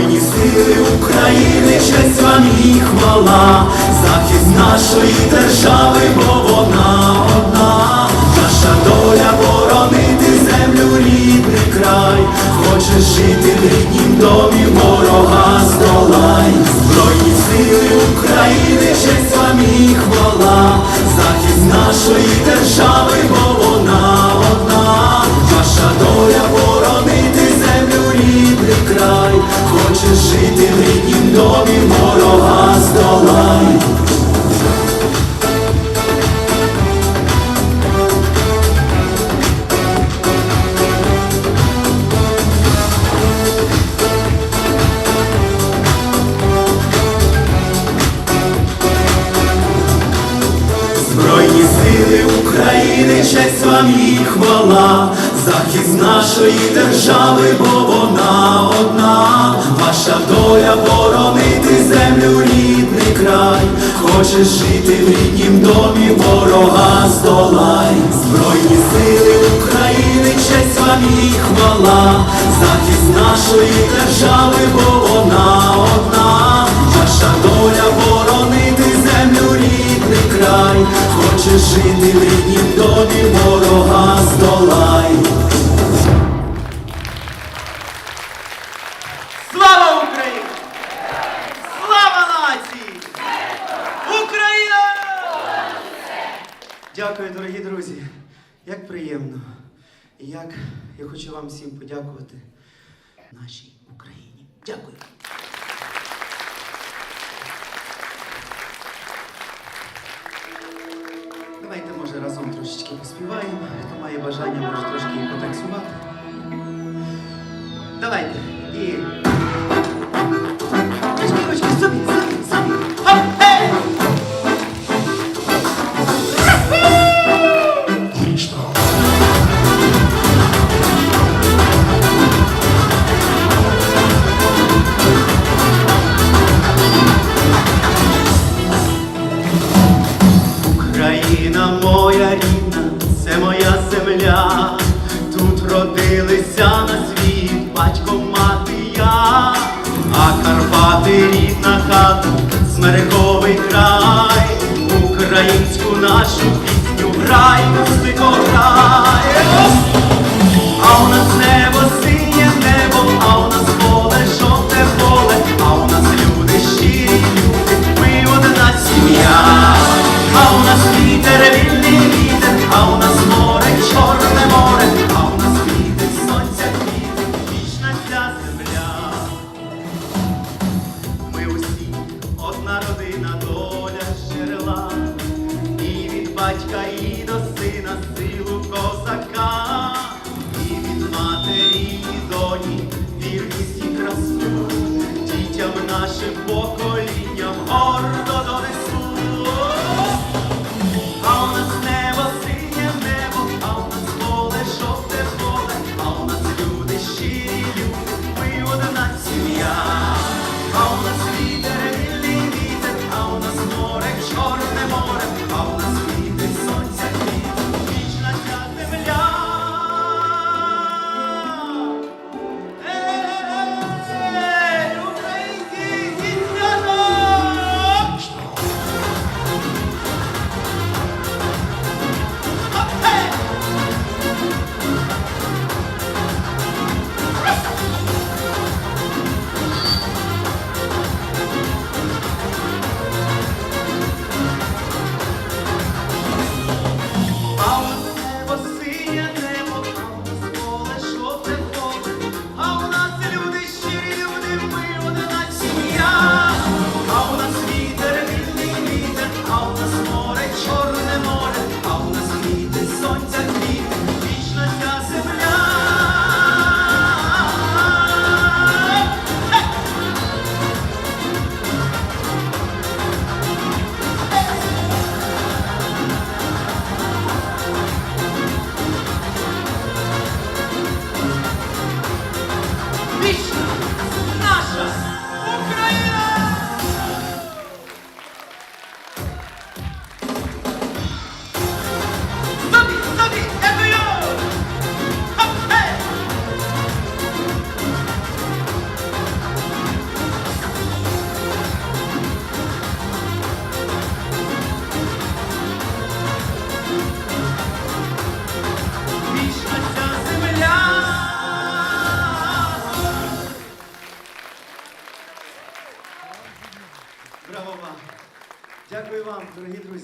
Збройні сили України, честь вам і хвала, захист нашої держави, бо вона одна, наша доля боронити землю, рідний край, хочеш жити в ріднім домі, ворога здолай, Збройні сили України, честь вам і хвала, захист нашої держави, хочеш жити в ріднім домі, ворога здолай. Збройні сили України, честь вам і хвала, захист нашої держави, бо вона одна, ваша доля боронити землю, рідний край, хочеш жити в ріднім домі, ворога здолай, збройні сили України, честь вам і хвала, захист нашої держави, бо вона одна, ваша доля боронити землю, рідний край, хочеш жити в ріднім домі, ворога здолай. Дякую, дорогі друзі. Як приємно. І як я хочу вам всім подякувати нашій Україні. Дякую. Давайте, може, разом трошечки поспіваємо. Хто має бажання, може трошки потанцювати. Давайте. І. хата, смерековий край, українську нашу пісню грай, музико грай. Родина, доля джерела, і від батька, і до сина силу козака, і від матері, і доні, вірність і красу, дітям нашим поколінням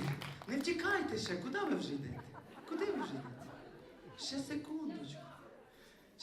друзі. Не втікайте ще, куди ви вже йдете? Куди ви вже йдете? Ще секундочку.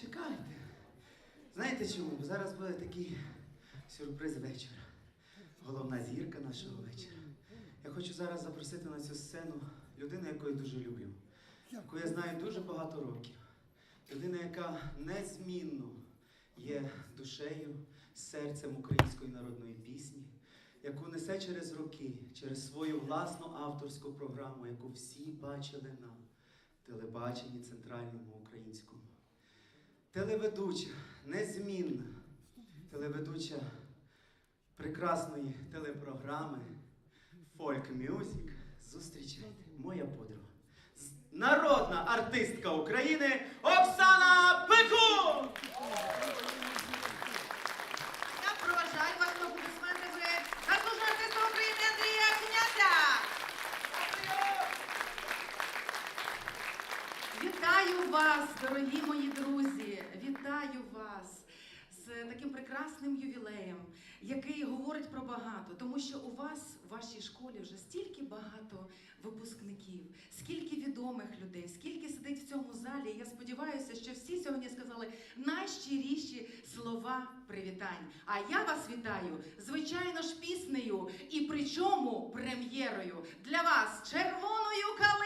Чекайте. Знаєте чому? Бо зараз буде такий сюрприз вечора. Головна зірка нашого вечора. Я хочу зараз запросити на цю сцену людину, яку я дуже люблю, яку я знаю дуже багато років. Людина, яка незмінно є душею, серцем української народної пісні, яку несе через роки, через свою власну авторську програму, яку всі бачили на телебаченні центральному українському. Телеведуча, незмінна, телеведуча прекрасної телепрограми Folk Music. Зустрічайте, моя подруга. Народна артистка України Оксана Пекун! Я проважаю вас аплодисментами заслуженого артиста України Андрія Князя. Вітаю вас, дорогі мої друзі! Вітаю вас з таким прекрасним ювілеєм, який говорить про багато, тому що у вас в вашій школі вже стільки багато випускників, скільки відомих людей, скільки сидить в цьому залі. Я сподіваюся, що всі сьогодні сказали найщиріші слова привітань. А я вас вітаю, звичайно ж, піснею і причому прем'єрою для вас червоною калиною.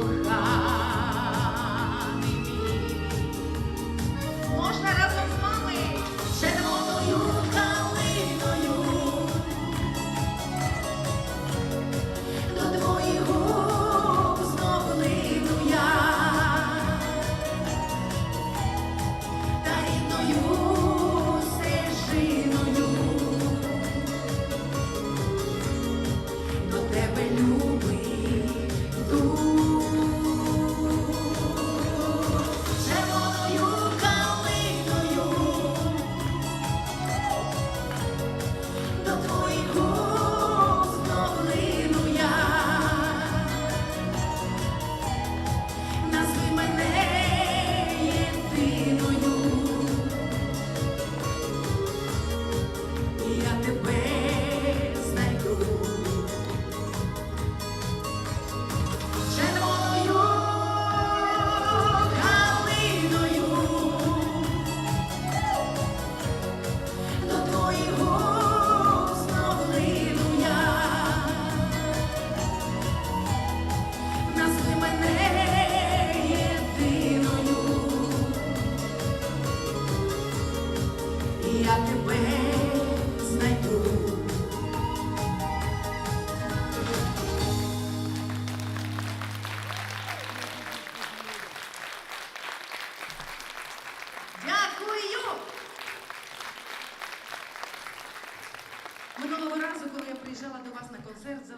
look out.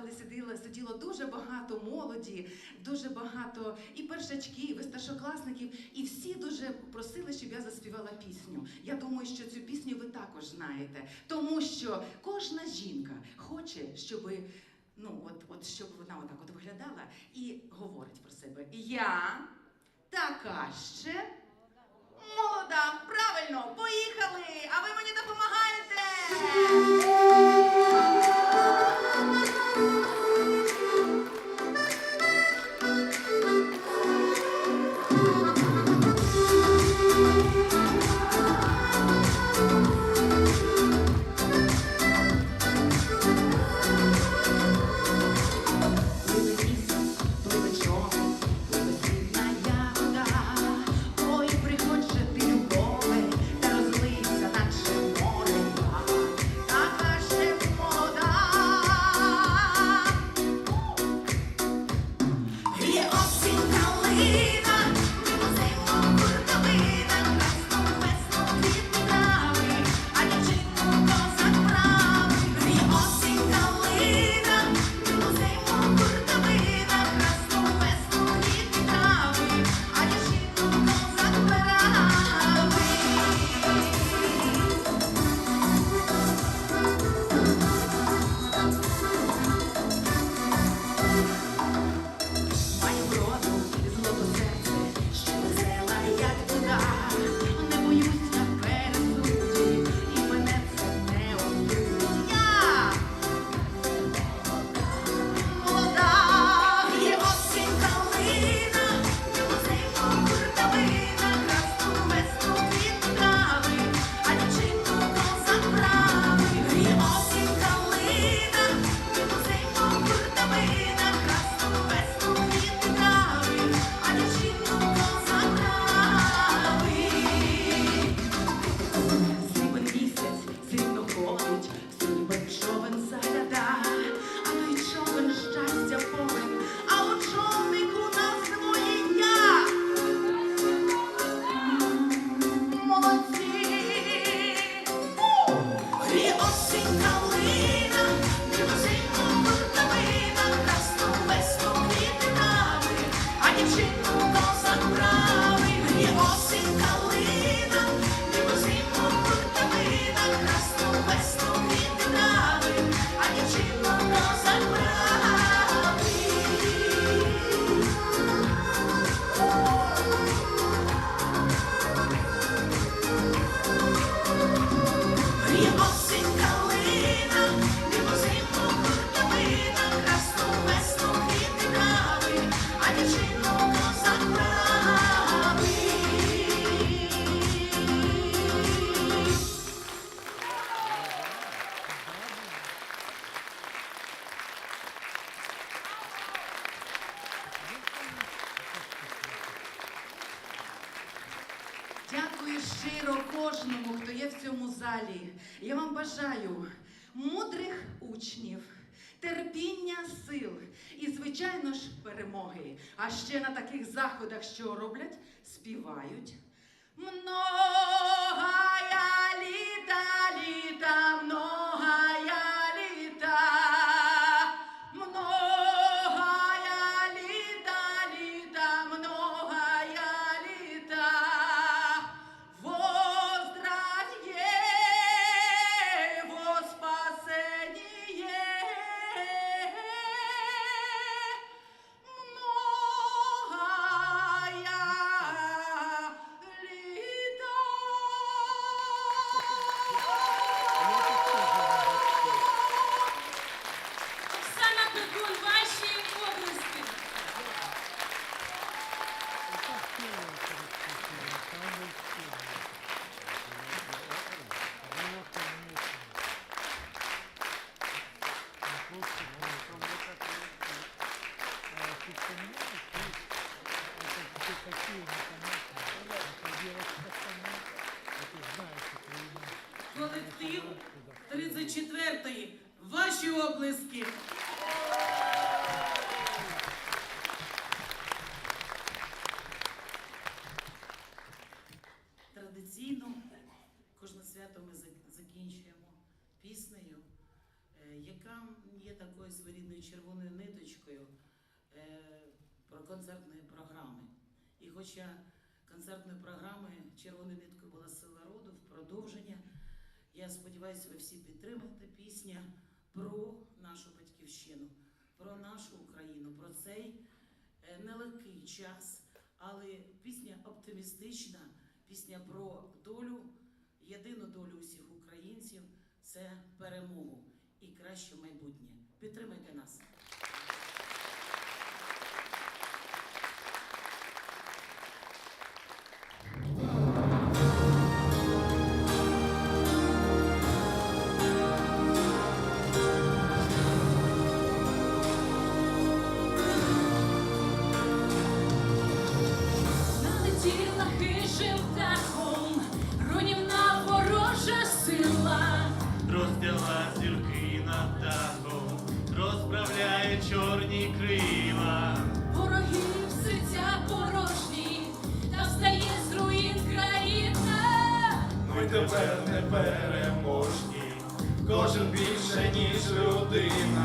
коли сиділо, сиділо дуже багато молоді, дуже багато і першачків, і старшокласників, і всі дуже просили, щоб я заспівала пісню. Я думаю, що цю пісню ви також знаєте, тому що кожна жінка хоче, щоб ну, от, от щоб вона отак от виглядала і говорить про себе. Я така ще молода. Правильно, поїхали! А ви мені допомагаєте! співають. Мною четвертої. Ваші облиски. Я сподіваюся, ви всі підтримаєте пісня про нашу батьківщину, про нашу Україну, про цей е, нелегкий час, але пісня оптимістична, пісня про долю, єдину долю усіх українців це перемогу і краще майбутнє. Підтримайте нас.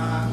Uh,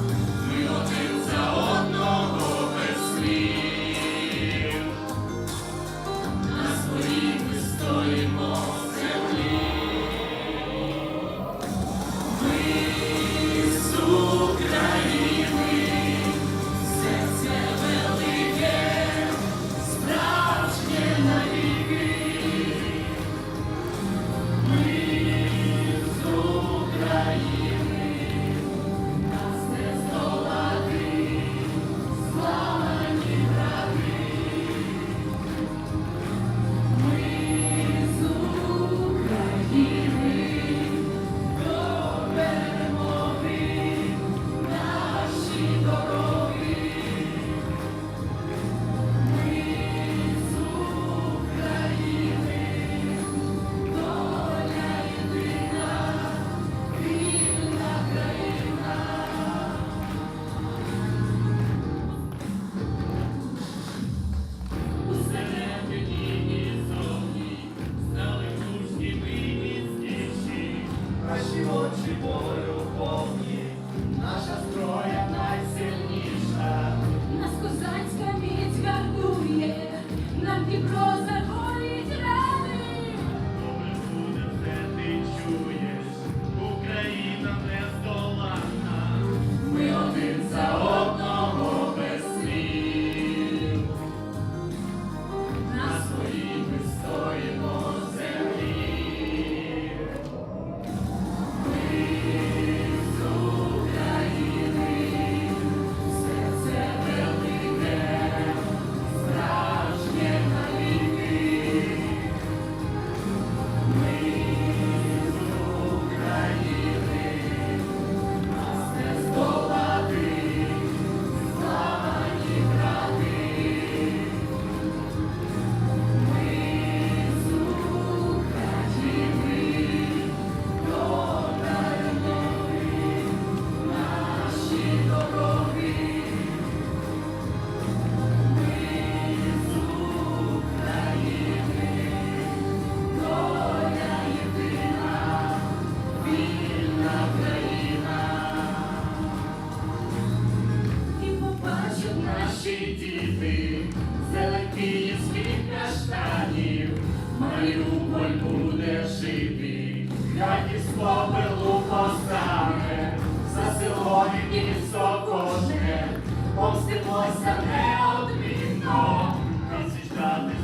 і високо жне, повстилося неодмінно, розіждати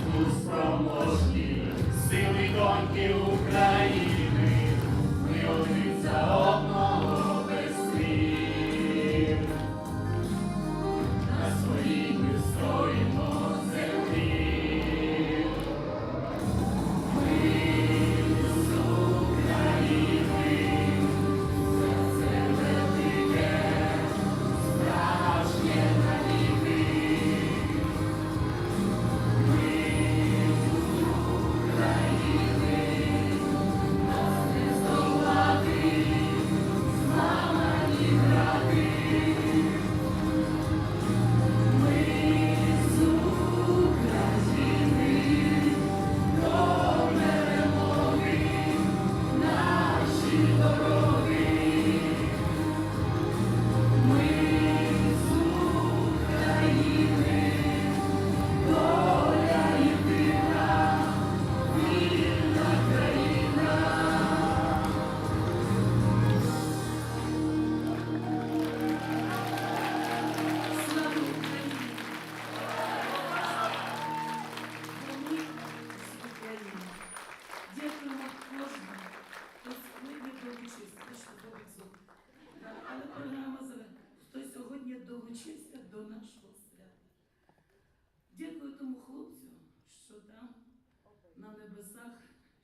спроможні сили доньки України, ми один за одним. Долучився до нашого свята. Дякую тому хлопцю, що там на небесах,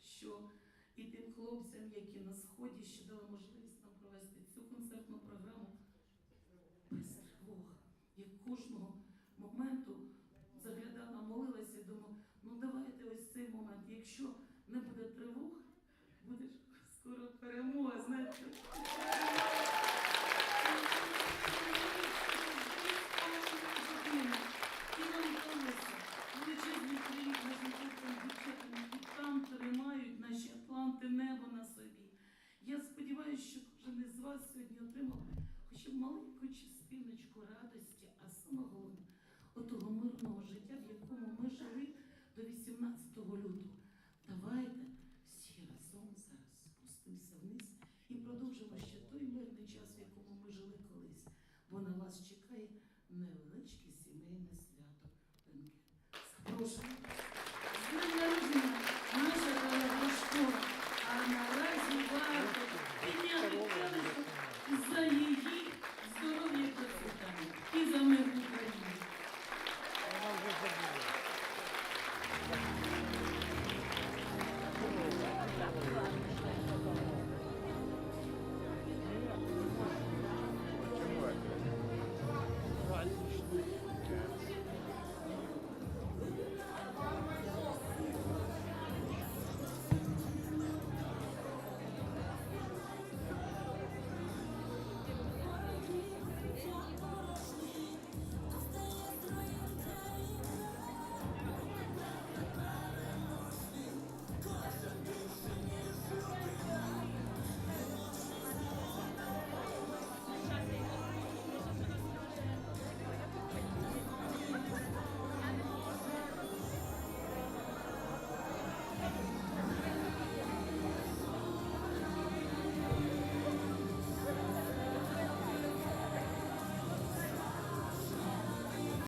що і тим хлопцям, які на сході, що дали можливість нам провести цю концертну програму без тривог. Я кожного моменту заглядала, молилася думала, ну давайте ось цей момент. Якщо не буде тривог, буде скоро перемога, культурного життя, в якому ми жили до 18 лютого. Давайте всі разом зараз спустимося вниз і продовжимо ще той мирний час, в якому ми жили колись, бо на вас чекає невеличке сімейне свято. Запрошую.